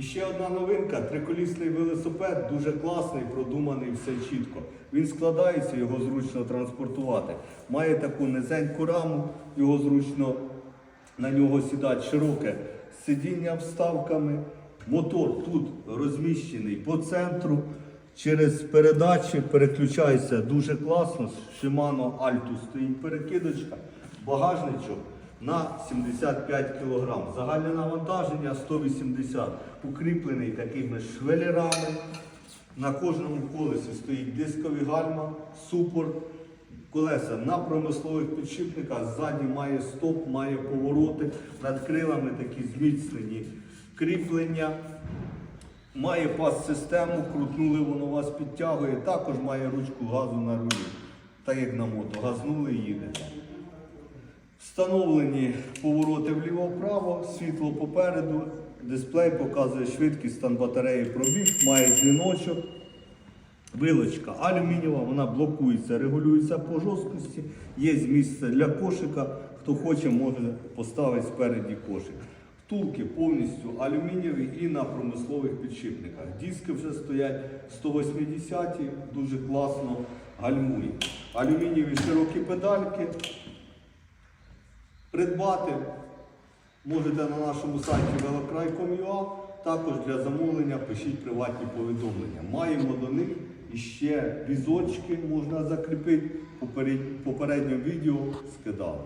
І ще одна новинка триколісний велосипед, дуже класний, продуманий, все чітко. Він складається, його зручно транспортувати. Має таку низеньку раму, його зручно на нього сідати широке сидіння вставками. Мотор тут розміщений по центру. Через передачі переключається дуже класно. Shimano Altus стоїть перекидочка, багажничок на 75 кг. Загальне навантаження 180 укріплений такими швелерами. На кожному колесі стоїть дискові гальма, супорт, колеса на промислових підшипниках. Ззаді має стоп, має повороти, над крилами такі зміцнені кріплення. Має пас-систему, крутнули, воно вас підтягує. Також має ручку газу на рулі. Так як на мото. Газнули і їдете. Встановлені повороти вліво-вправо, світло попереду, дисплей показує швидкість стан батареї пробіг, має дзвіночок. Вилочка алюмінієва, вона блокується, регулюється по жорсткості. Є місце для кошика. Хто хоче, може поставити спереді кошик. Втулки повністю алюмінієві і на промислових підшипниках. Диски вже стоять 180 дуже класно гальмує. Алюмінієві широкі педальки. Придбати можете на нашому сайті velokrай.com.ua. Також для замовлення пишіть приватні повідомлення. Маємо до них іще візочки, можна закріпити. Поперед- Попереднє відео скидали.